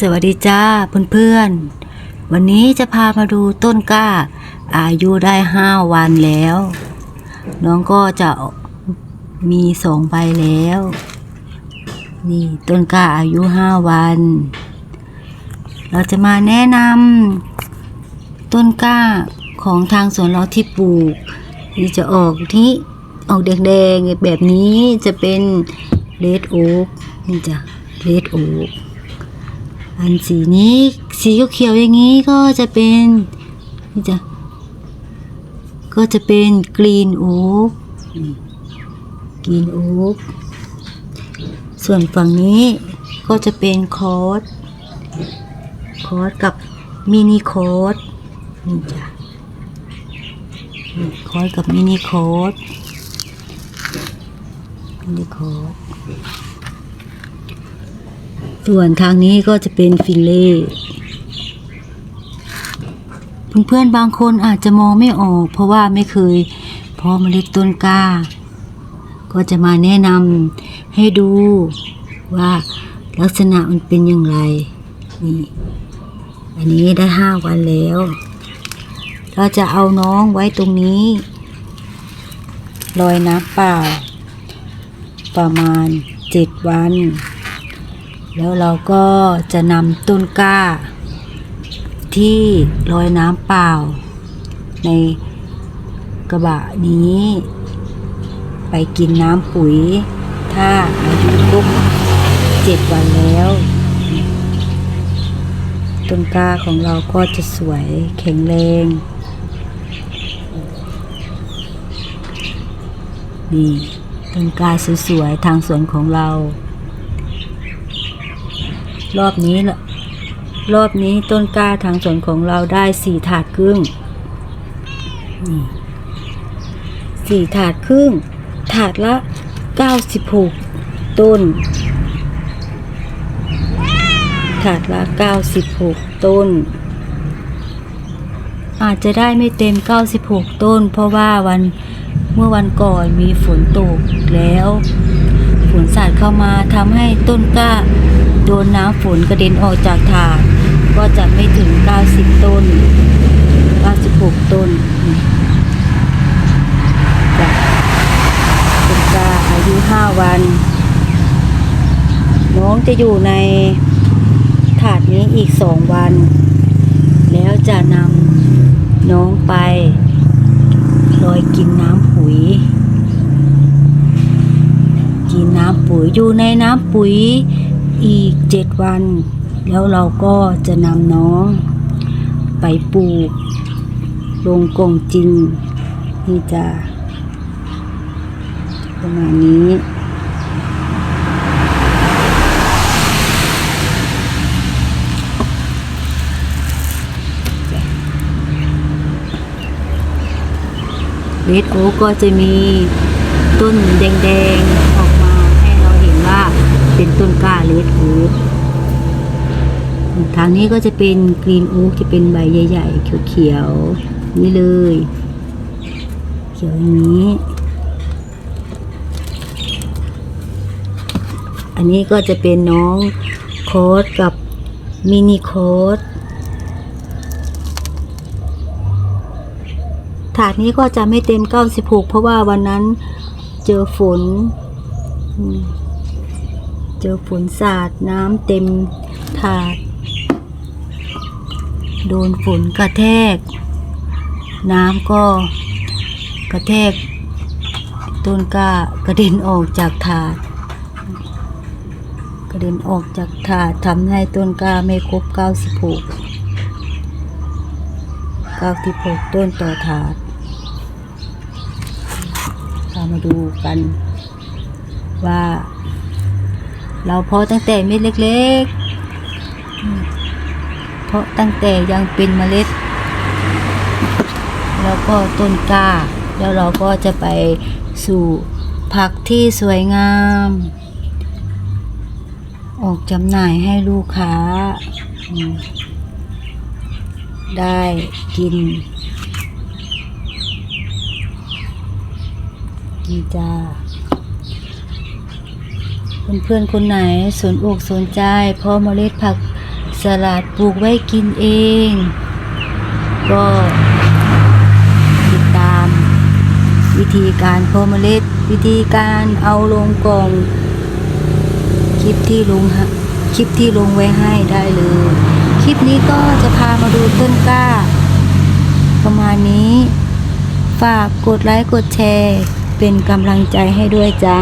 สวัสดีจ้าเพื่อนๆ วันนี้จะพามาดูต้นกล้า อายุได้ห้าวันแล้ว น้องก็จะมีสองใบแล้ว นี่ต้นกล้าอายุห้าวัน เราจะมาแนะนำต้นกล้าของทางสวนเราที่ปลูกที่จะออกที่ออกแดงๆแบบนี้จะเป็นเลดโอ๊กนี่จ้ะเลดโอ๊ก อันสีนี้สีเขียวๆอย่างนี้ก็จะเป็นนี่จ้ะก็จะเป็นกรีนโอ๊กกรีนโอ๊กส่วนฝั่งนี้ก็จะเป็นคอร์สคอร์สกับมินิคอร์สนี่จ้ะคอร์สกับมินิคอร์สมินิคอร์ส ส่วนทางนี้ก็จะเป็นฟิลเล่เพื่อนๆบางคนอาจจะมองไม่ออก เพราะว่าไม่เคยเพาะเมล็ดต้นกล้า ก็จะมาแนะนำให้ดูว่าลักษณะมันเป็นอย่างไรนี่อันนี้ได้ห้าวันแล้ว เราจะเอาน้องไว้ตรงนี้ลอยน้ำเปล่า ประมาณเจ็ดวัน แล้วเราก็จะนำต้นกล้า ที่ลอยน้ำเปล่า ในกระบะนี้ ไปกินน้ำปุ๋ย ถ้าอายุครบเจ็ดวันแล้ว ต้นกล้าของเราก็จะสวยแข็งแรงนี่ต้นกล้าสวยๆทางสวนของเรา รอบนี้ละรอบนี้ต้นกล้าทางสวนของเราได้สี่ถาดครึ่งนี่สี่ถาดครึ่ง ถาดละเก้าสิบหกต้น ถาดละเก้าสิบหกต้น อาจจะได้ไม่เต็มเก้าสิบหกต้น เพราะว่าวันเมื่อวันก่อนมีฝนตกแล้ว ฝนสาดเข้ามาทำให้ต้นกล้า โดนน้ำฝนกระเด็นออกจากถาดก็จะไม่ถึง 90 ต้น 96 ต้นจ้ะต้นกล้าอายุ 5 วัน น้องจะอยู่ในถาดนี้อีก 2 วัน แล้วจะนำน้องไปลอยกินน้ำปุ๋ย กินน้ำปุ๋ ยอยู่ในน้ำปุ๋ยอีกเจ็ดวัน แล้วเราก็จะนำน้อง ไปปลูก ลงกงจริง นี่จะประมาณนี้เลดโอกก็จะมีต้นแดงๆ ออกมาให้เราเห็นว่าเป็น ต้นกล้าเลดโอ๊กทางนี้ก็จะเป็นกรีนโอ๊กจะเป็นใบใหญ่ๆ เขียวๆ นี่เลย เขียวอย่างนี้ อันนี้ก็จะเป็นน้องโค้ดกับมินิโค้ดถาดนี้ก็จะไม่เต็ม 96 เพราะว่าวันนั้นเจอฝนอืม เจอฝนสาดน้ำเต็มถาด โดนฝนกระแทก น้ำก็กระแทก ต้นกล้ากระเด็นออกจากถาด กระเด็นออกจากถาดทำให้ต้นกล้าไม่ครบ96 96 ต้นต่อถาดามาดูกันว่า เราเพาะตั้งแต่เม็ดเล็กๆ เพาะตั้งแต่ยังเป็นเมล็ด แล้วก็ต้นกล้า แล้วเราก็จะไปสู่ผักที่สวยงาม ออกจำหน่ายให้ลูกค้า ได้กินดีจ้า เพื่อนๆคนไหนสนอกสนใจเพราะเมล็ดผักสลัดปลูกไว้กินเอง ก็ติดตาม วิธีการเพาะเมล็ด วิธีการเอาลงกล่อง คลิปที่ลงคลิปที่ลงไว้ให้ได้เลย คลิปนี้ก็จะพามาดูต้นกล้า ประมาณนี้ ฝากกดไลค์กดแชร์ เป็นกำลังใจให้ด้วยจ้า